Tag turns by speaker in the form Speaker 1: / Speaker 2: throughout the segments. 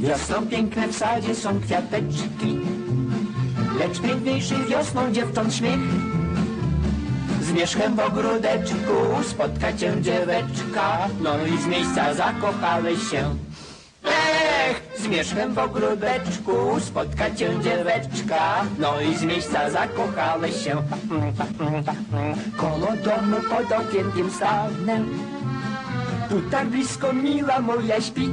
Speaker 1: Wiosną piękne w sadzie są kwiateczki, lecz piękniejszy wiosną dziewcząt śmiech. Z wierzchem w ogródeczku spotka cię dzieweczka, no i z miejsca zakochałeś się. Ech, z w ogródeczku spotka cię dzieweczka No i z miejsca zakochałeś się Koło domu pod okienkiem stanę Tu tak blisko miła moja śpi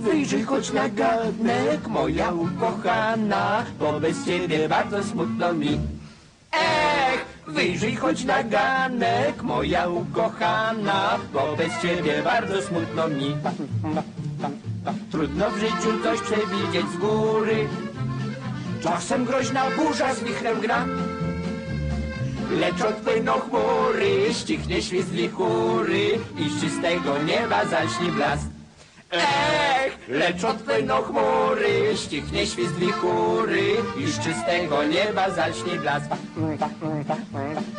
Speaker 1: Wyjrzyj choć na garnek, moja ukochana, bo bez ciebie bardzo smutno mi. Ech, wyjrzyj choć na ganek, moja ukochana, bo bez ciebie bardzo smutno mi. Trudno w życiu coś przewidzieć z góry, czasem groźna burza z wichrem gra. Lecz odpłyną chmury, ścichnie świst wichury i z czystego nieba zaśni blask. Ech, lecz odpłyną chmury, ścichnie świst wichury i z czystego nieba zaśnie blask.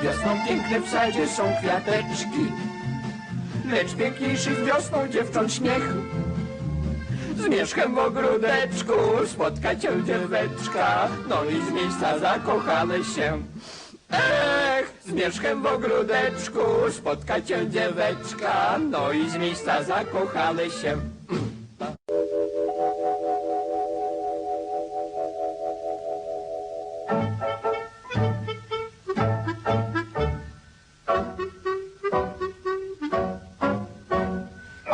Speaker 1: Wiosną piękne w sadzie są kwiateczki, lecz piękniejszych wiosną dziewcząt śmiech. Z mieszkiem w ogródeczku spotka cię dzieweczka, no i z miejsca zakochałeś się. Ech, z mieszkiem w ogródeczku spotka cię dzieweczka, no i z miejsca zakochałeś się.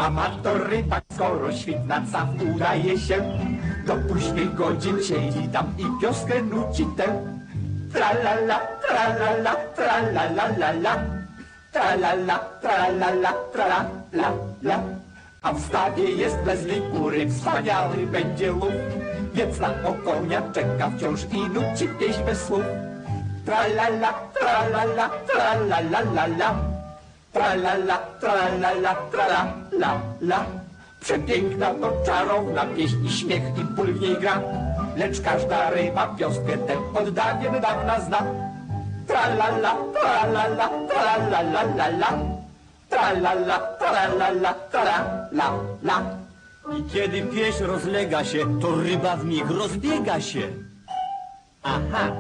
Speaker 1: Amator rybak, skoro świt na caw udaje się, do późnych godzin siedzi tam i pioskę nuci tę. Tralala, tralala, tralala, la, la. Tralala, tralala, tralala, la. A w stawie jest bez likury, wspaniały będzie lów. Więc na okonia czeka wciąż i nuci pieśń bez słów. Tralala, tralala, tralala, la, la. Tralala, tralala, tralala, la. Przepiękna to czarowna pieśń i śmiech i ból w niej gra. Lecz każda ryba pioskę tę od dawien dawna zna. Tralala, tralala, tralala, la, la. Tralala, tralala, tralala, la.
Speaker 2: I kiedy pieśń rozlega się, to ryba w mig rozbiega się.
Speaker 1: Aha,